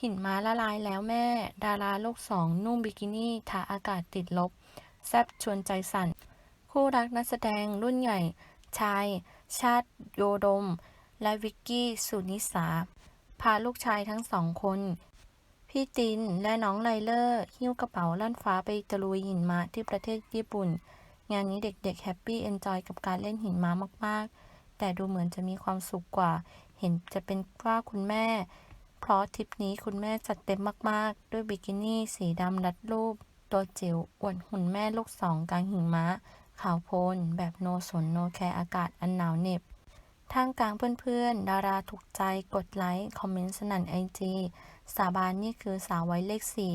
หินม้าละลายแล้วแม่ ดาราโลกสองนุ่งบิกินี่ทาอากาศติดลบ แซบชวนใจสั่น คู่รักนักแสดงรุ่นใหญ่ ชาย ชาติโยดม และวิกกี้สุนิสา พาลูกชายทั้งสองคน พี่ตินและน้องไลเลอร์ หิ้วกระเป๋าลั่นฟ้าไปตะลุยหินม้าที่ประเทศญี่ปุ่น งานนี้เด็กๆแฮปปี้เอนจอยกับการเล่นหินม้ามากๆ แต่ดูเหมือนจะมีความสุขกว่า เห็นจะเป็นว่าคุณแม่ เพราะทริปนี้คุณแม่จัดเต็มมาก ๆ ด้วยบิกินี่สีดำรัดรูป ตัวจิ๋วอวดหุ่นแม่ลูกสองกลางหิมะขาวโพลน แบบโนสนโนแคร์อากาศอันหนาวเหน็บท่ามกลางเพื่อนๆ ดาราถูกใจกดไลค์ คอมเมนต์สนั่นไอจีสาบานนี่คือสาวไว้เลขสี่